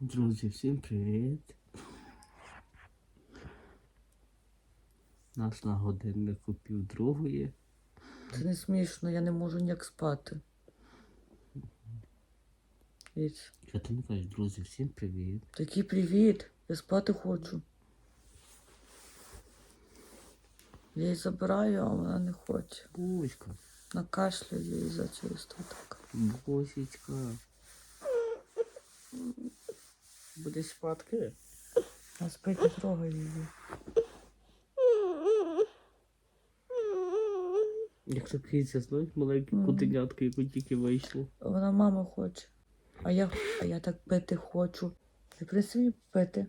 Друзі, всім привіт. Нас на годиннику півдругої. Це не смішно, я не можу ніяк спати. Віць, Що ти не кажеш, друзі, всім привіт. такий привіт. Я спати хочу. Я її забираю, а вона не хоче. Бучка, Накашляю її за чисто так. бусічка. Будеш спадки? А спить не трогай її. Якщо киця, знаєш, маленьке Мгм. котенятко, яке тільки вийшло. Вона мама хоче. А я, а я так пити хочу. Принеси мені пити.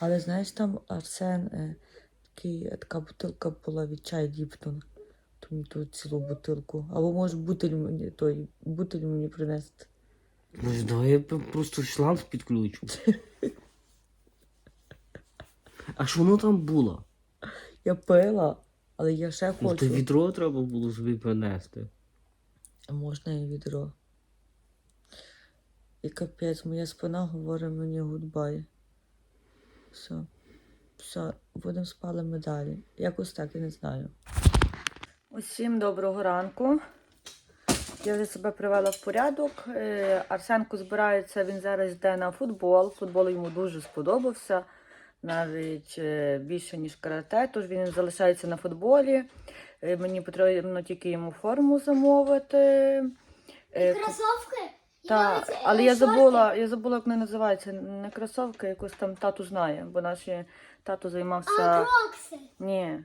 Але знаєш, там Арсен, е, такий, е, така бутилка була від чай Ліптон. То мені ту цілу бутилку. Або може бутиль мені той бутиль мені принести. Ну, давай я просто шланг підключу. А що воно там було? Я пила, але я ще Ну, то хочу. відро треба було собі принести. А Можна і відро. І капець, моя спина говорить мені гудбай. Все. Все, будемо спали ми далі. Якось так, я не знаю. Усім доброго ранку. Я вже себе привела в порядок. Е, Арсенко збирається, він зараз йде на футбол. Футбол йому дуже сподобався, навіть е, більше, ніж карате, тож він залишається на футболі. Е, Мені потрібно тільки йому форму замовити. Ку- Кросовки? та, це, але я забула, я забула, як вони називаються. Не кросовки, якось там тату знає, бо наш тато займався. А, крокси. Ні.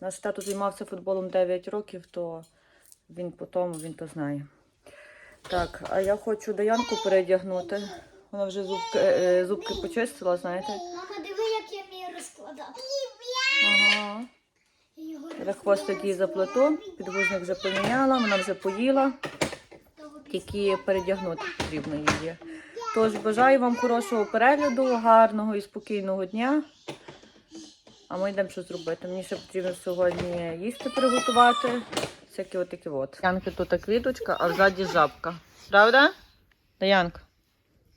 Наш тато займався футболом 9 років, то він по тому він то знає. Так, а я хочу Даянку передягнути. Вона вже зубки, е, зубки почистила, знаєте. Мама, диви, як я вмію розкладати. Ага. Я хвостик їй заплету, підгузник вже поміняла, вона вже поїла, тільки передягнути потрібно її. Тож бажаю вам хорошого перегляду, гарного і спокійного дня. А ми йдемо щось зробити. Мені ще потрібно сьогодні їсти приготувати. Всякі отакі от. Янки тут квіточка, а взаді жабка. Правда? Даянка?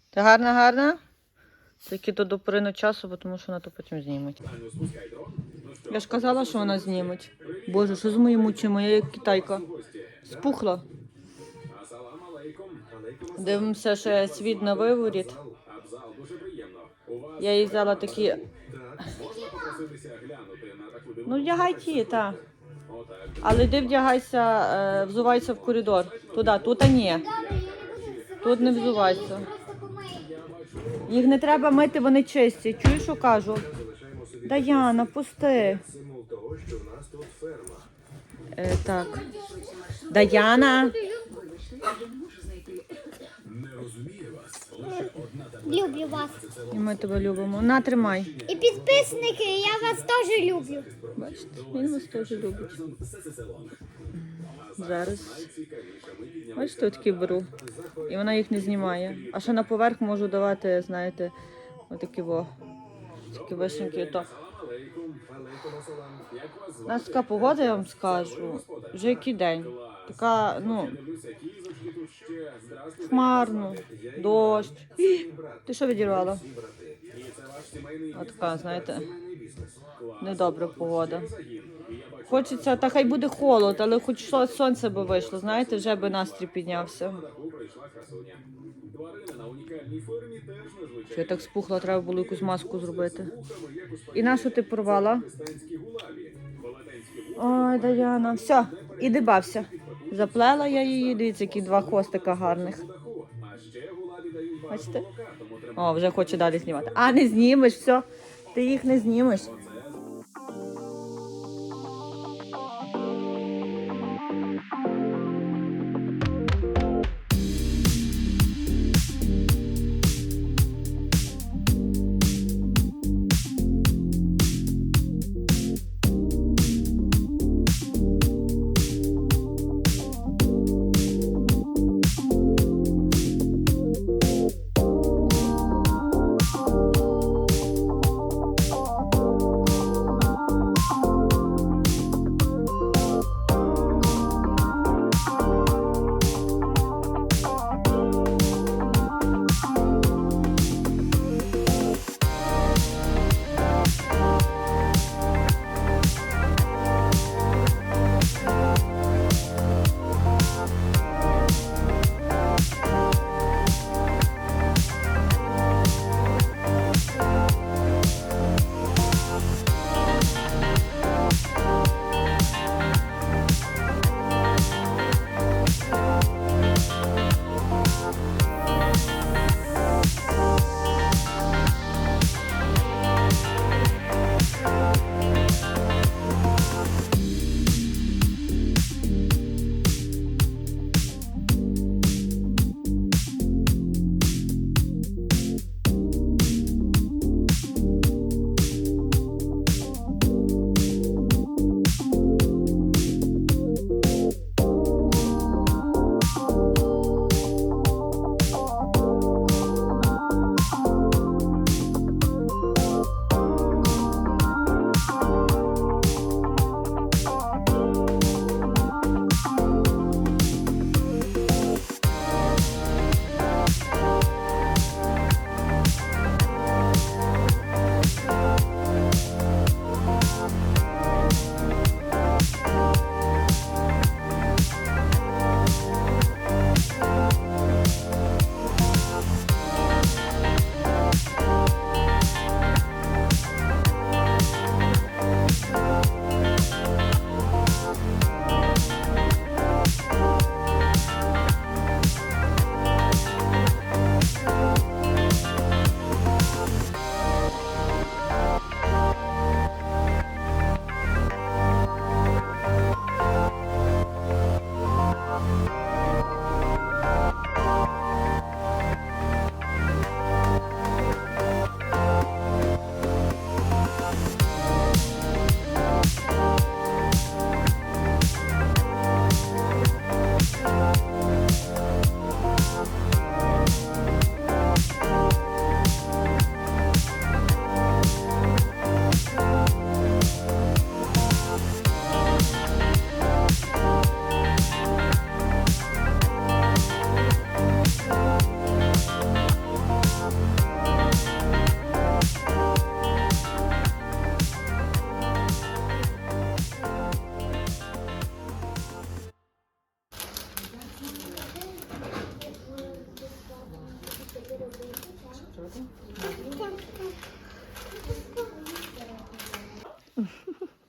Ти гарна, гарна? Тільки до допорину часу, бо тому що вона то потім знімуть. Я ж казала, що вона зніметь. Боже, що з моїм очима? Я як китайка. Спухла. Дивимося, ще світ на виворіт. Я їй взяла такі. Ну, вдягай ті, так. Але йди вдягайся, е, взувайся в коридор. Туди, тут а ні. Тут не взувайся. Їх не треба мити, вони чисті. Чуєш, що кажу? Даяна, пусти. Е, так. Даяна. Люблю вас. І ми тебе любимо. На, тримай. І підписники, я вас теж люблю. Бачите, він вас теж любить. Зараз. Бачите, такі беру. І вона їх не знімає. А ще на поверх можу давати, знаєте, отакі во. Такі вишеньки. То. У нас така погода, я вам скажу. Вже який день. Така, ну, хмарно, дощ. Ти що відірвала? Отака, знаєте, недобра погода. Хочеться, та хай буде холод, але хоч сонце би вийшло, знаєте, вже би настрій піднявся. Що я так спухла, треба було якусь маску зробити. І на що ти порвала? Ой, Даяна, все, іди бався. Заплела я її, дивіться, які два хвостика гарних. Бачите? О, вже хоче далі знімати. А, не знімеш, все. Ти їх не знімеш.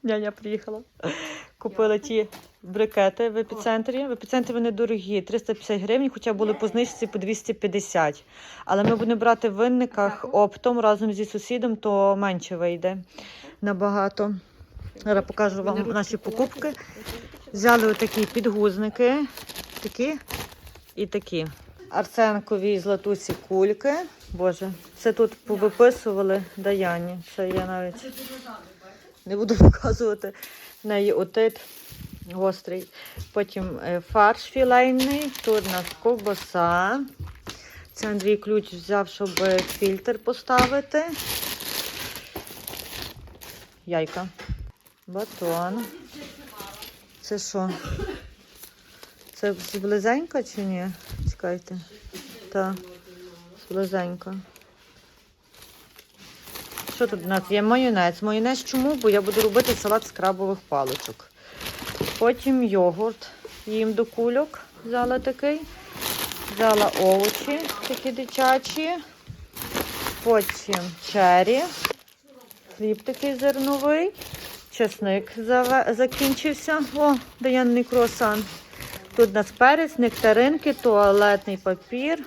Няня приїхала. Купила ті брикети в епіцентрі. В епіцентрі вони дорогі, 350 гривень, хоча були по знижці по 250. Але ми будемо брати в винниках оптом разом зі сусідом, то менше вийде набагато. Зараз покажу вам наші покупки. Взяли отакі підгузники, такі і такі. Арсенкові златусі кульки. Боже, це тут повиписували Даяні. Це я навіть не буду показувати. В неї отит гострий. Потім е, фарш філейний, тут у нас ковбаса. Це Андрій ключ взяв, щоб фільтр поставити. Яйка. Батон. Це що? Це близенька чи ні? Чекайте. Так, близенька. Що тут у нас є? Майонез. Майонез чому? Бо я буду робити салат з крабових паличок. Потім йогурт їм до кульок. Взяла такий. Взяла овочі, такі дитячі. Потім чері. Хліб такий зерновий. Чесник закінчився. О, даянний круасан. Тут у нас перець, нектаринки, туалетний папір,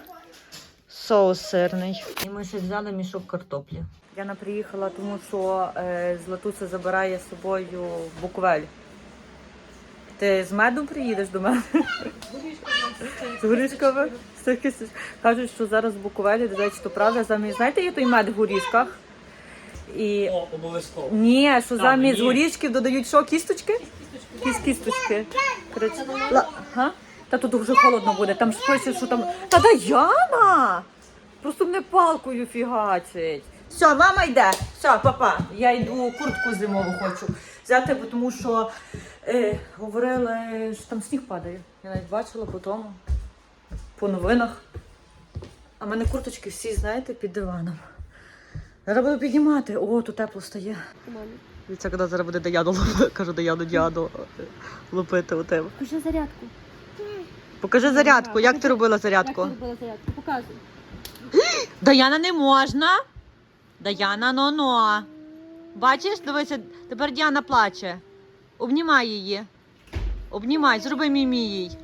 соус сирний. І ми ще взяли мішок картоплі. Яна приїхала, тому що е, Златуся забирає з собою Буковель. Ти з медом приїдеш до мене? З горішками? Кажуть, що зараз в Буковелі, до речі, то правда, замість, знаєте, є той мед в горішках. І О, обов'язково. ні, що замість ні. горішків додають що, кісточки? Якісь кісточки. Коротше, ла- га? Та тут дуже холодно буде. Там ж пише, що там. Та Даяна! Просто мене палкою фігачить. Все, мама йде. Все, папа. Я йду куртку зимову хочу взяти, бо тому що е, говорили, що там сніг падає. Я навіть бачила по тому, по новинах. А в мене курточки всі, знаєте, під диваном. Зараз буду піднімати. О, тут тепло стає. Дивіться, коли зараз буде Даяну лупити. Кажу, Даяну Діану лупити у тебе. Покажи зарядку. Покажи зарядку. Як ти робила Як ти робила зарядку? Показуй. Даяна не можна. Даяна но-но. Бачиш, дивися, тепер Діана плаче. Обнімай її. Обнімай, зроби мімі їй.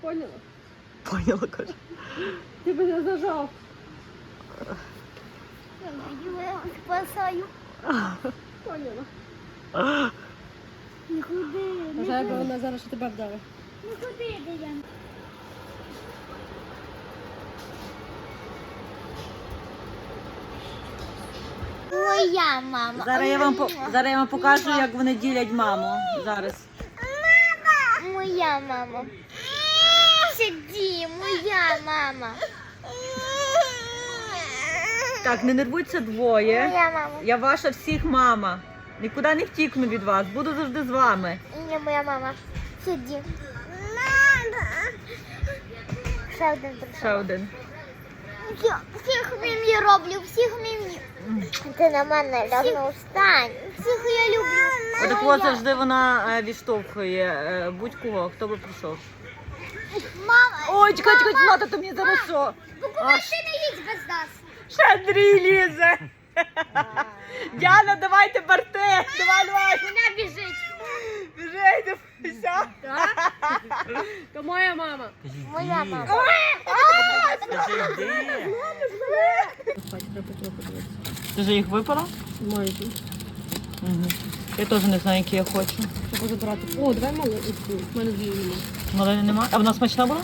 Поняла? Поняла, каже. Ти мене зажав. Я спасаю. Поняла. Не ходи, не Бажаю, бо вона зараз ще тебе вдарить. не ходи, Даян. Моя мама. Зараз я вам по- зараз я вам покажу, як вони ділять маму. Зараз. Моя мама. Сиди, моя мама. Так, не нервуйся двоє. Моя мама. Я ваша всіх мама. Нікуди не втікну від вас. Буду завжди з вами. Ні, моя мама. Сиди. Мама. Ще один Ще один. Я всіх мім'ї роблю, всіх мім'ї. Ти на мене давно встань. Всіх я люблю. Отак от завжди вона е, відштовхує е, будь-кого, хто би прийшов. Мама, Ой, чекай, чекай, Злата, то мені зараз що? покупай ти не їдь без нас. Ще Андрій лізе. Діана, давай тепер ти. Давай, давай. Вона біжить. Біжи, все. То моя мама. Моя мама. Ти вже їх випила? Майже. Угу. Я теж не знаю, які я хочу. Треба забрати. О, давай малу. У мене дві нема. Малини нема. А вона смачна була?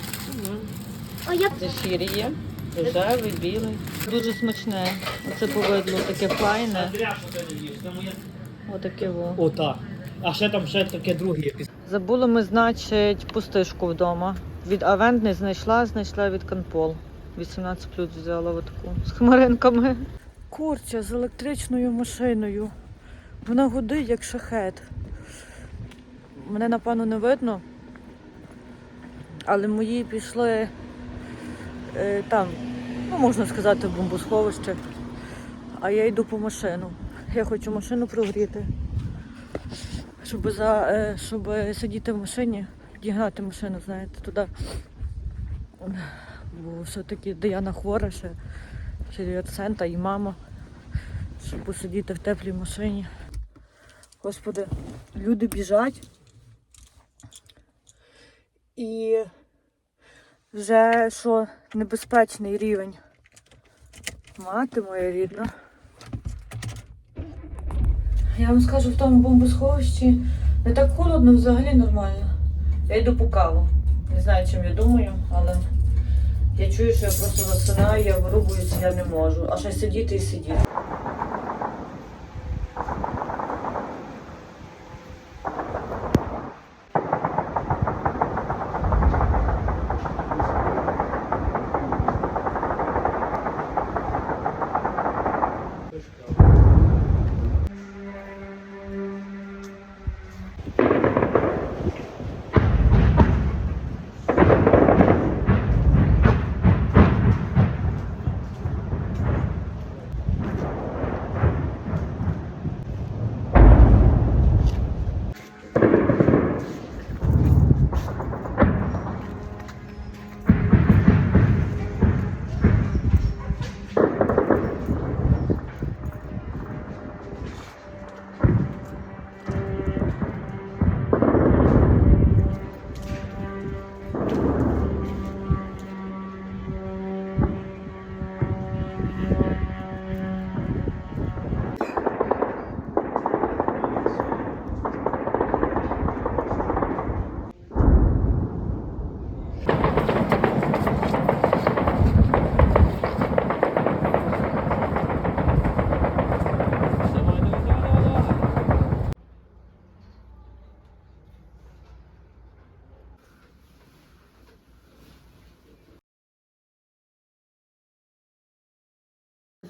О, я Зефір є. Рожевий, білий. Дуже смачне. Оце повидло таке файне. Це. Отаке во. О, так. А ще там ще таке друге. є. Забули ми, значить, пустишку вдома. Від Авент не знайшла, знайшла від Канпол. 18 плюс взяла отаку з хмаринками. Курця з електричною машиною. Вона гудить, як шахет. Мене, напевно, не видно. Але мої пішли е, там, ну можна сказати, в бомбосховище. А я йду по машину. Я хочу машину прогріти щоб, за, е, щоб сидіти в машині, дігнати машину, знаєте, туди. Бо все-таки Даяна хвора ще, і Арсента, і мама. щоб посидіти в теплій машині. Господи, люди біжать. І вже що небезпечний рівень. Мати моя рідна. Я вам скажу, в тому бомбосховищі не так холодно, взагалі нормально. Я йду по каву. Не знаю, чим я думаю, але я чую, що я просто засинаю, я вирубуюся, я не можу. А ще сидіти і сидіти.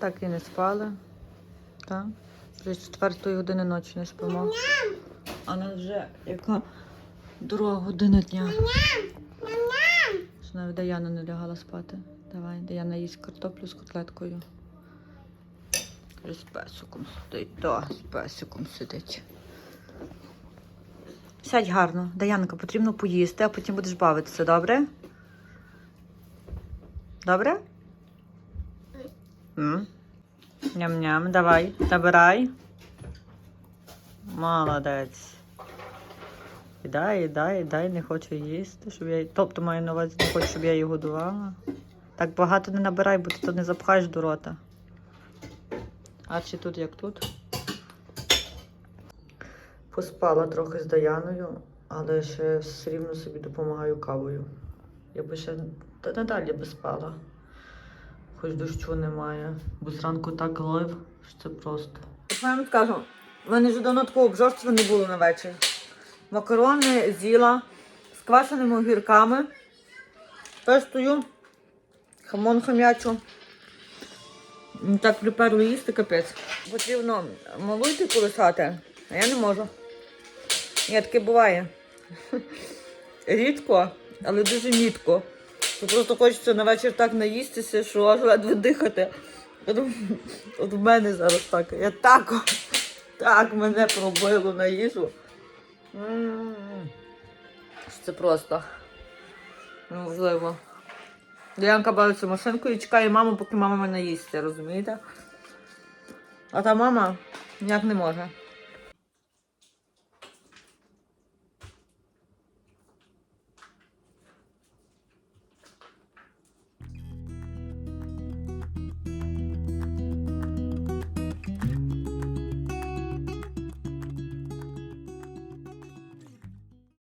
Так і не спали. Так. З четвертої години ночі не спимо. А нас вже яка друга година дня. Що навіть Даяна не лягала спати. Давай, Даяна їсть картоплю з котлеткою. З песиком сидить. Так, з песиком сидить. Сядь гарно. Даянка, потрібно поїсти, а потім будеш бавитися, добре? Добре? Ням-ням, давай, забирай. Молодець. І дай, і дай, і дай, не хочу їсти, щоб я. Тобто маю на увазі, не хочу, щоб я її годувала. Так багато не набирай, бо ти то не запхаєш до рота. А чи тут як тут? Поспала трохи з Даяною, але ще все рівно собі допомагаю кавою. Я би ще надалі би спала. Хоч дощу немає, бо зранку так лив, що це просто. Я вам скажу, в мене вже давно такого обжорства не було на вечір. Макарони з'їла з квашеними огірками. Тепер стою, хамон хам'ячу. Так приперло їсти капець. Потрібно малу йти колисати, а я не можу. Ні, таке буває. Рідко, але дуже мітко. Просто хочеться на вечір так наїстися, що аж ледве дихати. От, в мене зараз так. Я так, так мене пробило на їжу. Це просто неможливо. Діанка бавиться машинкою і чекає маму, поки мама мене їсть, розумієте? А та мама ніяк не може.